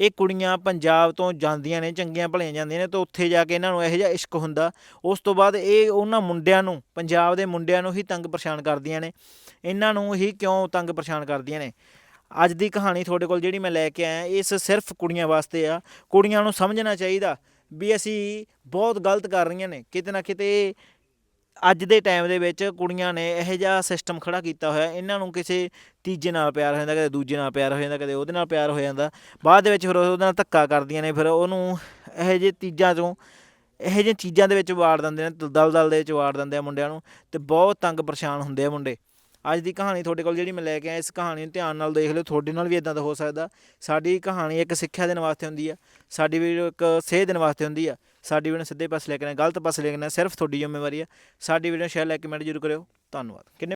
ਇਹ ਕੁੜੀਆਂ ਪੰਜਾਬ ਤੋਂ ਜਾਂਦੀਆਂ ਨੇ, ਚੰਗੀਆਂ ਭਲੀਆਂ ਜਾਂਦੀਆਂ ਨੇ ਤੇ ਉੱਥੇ ਜਾ ਕੇ ਇਹਨਾਂ ਨੂੰ ਇਹੋ ਜਿਹਾ ਇਸ਼ਕ ਹੁੰਦਾ। ਉਸ ਤੋਂ ਬਾਅਦ ਇਹ ਉਹਨਾਂ ਮੁੰਡਿਆਂ ਨੂੰ, ਪੰਜਾਬ ਦੇ ਮੁੰਡਿਆਂ ਨੂੰ ਹੀ ਤੰਗ ਪਰੇਸ਼ਾਨ ਕਰਦੀਆਂ ਨੇ। ਇਹਨਾਂ ਨੂੰ ਹੀ ਕਿਉਂ ਤੰਗ ਪਰੇਸ਼ਾਨ ਕਰਦੀਆਂ ਨੇ? ਅੱਜ ਦੀ ਕਹਾਣੀ ਤੁਹਾਡੇ ਕੋਲ ਜਿਹੜੀ ਮੈਂ ਲੈ ਕੇ ਆਇਆ ਇਸ ਸਿਰਫ ਕੁੜੀਆਂ ਵਾਸਤੇ ਆ। ਕੁੜੀਆਂ ਨੂੰ ਸਮਝਣਾ ਚਾਹੀਦਾ ਵੀ ਅਸੀਂ ਬਹੁਤ ਗਲਤ ਕਰ ਰਹੀਆਂ ਨੇ। ਕਿਤੇ ਨਾ ਕਿਤੇ ਅੱਜ ਦੇ ਟਾਈਮ ਦੇ ਵਿੱਚ ਕੁੜੀਆਂ ਨੇ ਇਹੋ ਜਿਹਾ ਸਿਸਟਮ ਖੜਾ ਕੀਤਾ ਹੋਇਆ, ਇਹਨਾਂ ਨੂੰ ਕਿਸੇ ਤੀਜੇ ਨਾਲ ਪਿਆਰ ਹੋ ਜਾਂਦਾ, ਕਦੇ ਦੂਜੇ ਨਾਲ ਪਿਆਰ ਹੋ ਜਾਂਦਾ, ਕਦੇ ਉਹਦੇ ਨਾਲ ਪਿਆਰ ਹੋ ਜਾਂਦਾ। ਬਾਅਦ ਦੇ ਵਿੱਚ ਫਿਰ ਉਹਦੇ ਨਾਲ ਧੱਕਾ ਕਰਦੀਆਂ ਨੇ, ਫਿਰ ਉਹਨੂੰ ਇਹੋ ਜਿਹੇ ਤੀਜਾਂ ਚੋਂ ਇਹੋ ਜਿਹੀਆਂ ਚੀਜ਼ਾਂ ਦੇ ਵਿੱਚ ਵਾੜ ਦਿੰਦੇ ਨੇ ਦਲਦਲ ਦੇ ਵਿੱਚ ਵਾੜ ਦਿੰਦੇ ਆ ਮੁੰਡਿਆਂ ਨੂੰ ਤੇ ਬਹੁਤ ਤੰਗ ਪਰੇਸ਼ਾਨ ਹੁੰਦੇ ਆ ਮੁੰਡੇ। ਅੱਜ ਦੀ ਕਹਾਣੀ ਤੁਹਾਡੇ ਕੋਲ ਜਿਹੜੀ ਮੈਂ ਲੈ ਕੇ ਆਇਆ, ਇਸ ਕਹਾਣੀ ਨੂੰ ਧਿਆਨ ਨਾਲ ਦੇਖ ਲਿਓ, ਤੁਹਾਡੇ ਨਾਲ ਵੀ ਇਦਾਂ ਦਾ ਹੋ ਸਕਦਾ। ਸਾਡੀ ਕਹਾਣੀ ਇੱਕ ਸਿੱਖਿਆ ਦੇਣ ਵਾਸਤੇ ਹੁੰਦੀ ਆ, ਸਾਡੀ ਵੀਡੀਓ ਇੱਕ ਸੇਧ ਦੇਣ ਵਾਸਤੇ ਹੁੰਦੀ ਆ। ਸਾਡੀ ਵੀਡੀਓ ਸਿੱਧੇ ਪਾਸੇ ਲੈ ਕੇ ਨਾ, ਗਲਤ ਪਾਸੇ ਲੈ ਕੇ ਨਾ, ਸਿਰਫ ਤੁਹਾਡੀ ਜ਼ਿੰਮੇਵਾਰੀ ਆ। ਸਾਡੀ ਵੀਡੀਓ ਸ਼ੇਅਰ ਕੇ ਕਮੈਂਟ ਜ਼ਰੂਰ ਕਰਿਓ। ਧੰਨਵਾਦ। ਕਿੰਨੇ